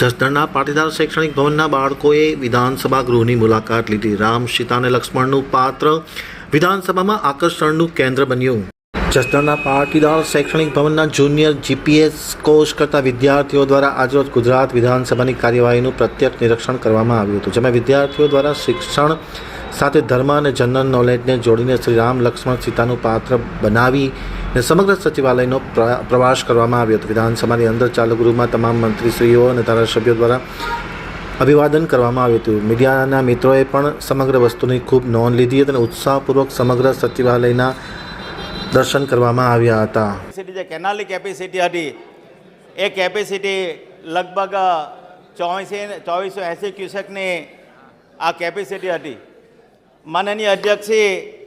જસદણના પાટીદાર શૈક્ષણિક ભવનના બાળકોએ વિધાનસભા ગૃહની મુલાકાત લીધી. રામ, સીતા અને લક્ષ્મણનું પાત્ર વિધાનસભામાં આકર્ષણનું કેન્દ્ર બન્યું. જસદણના પાટીદાર શૈક્ષણિક ભવનના જુનિયર જીપીએસ કોર્સ કરતા વિદ્યાર્થીઓ દ્વારા આજરોજ ગુજરાત વિધાનસભાની કાર્યવાહીનું પ્રત્યક્ષ નિરીક્ષણ કરવામાં આવ્યું હતું, જેમાં વિદ્યાર્થીઓ દ્વારા શિક્ષણ સાથે ધર્મ અને જનરલ નોલેજને જોડીને શ્રી રામ, લક્ષ્મણ, સીતાનું પાત્ર બનાવી ને સમગ્ર સચિવાલયનો પ્રવાસ કરવામાં આવ્યો હતો. વિધાનસભાની અંદર ચાલુ ગૃહમાં તમામ મંત્રીશ્રીઓ અને ધારાસભ્યો દ્વારા અભિવાદન કરવામાં આવ્યું હતું. મીડિયાના મિત્રોએ પણ સમગ્ર વસ્તુની ખૂબ નોંધ લીધી હતી અને ઉત્સાહપૂર્વક સમગ્ર સચિવાલયના દર્શન કરવામાં આવ્યા હતા. જે કેનાલની કેપેસિટી હતી, એ કેપેસિટી લગભગ ચોવીસી, ચોવીસો એંસી ક્યુસેકની આ કેપેસિટી હતી. માનનીય અધ્યક્ષશ્રી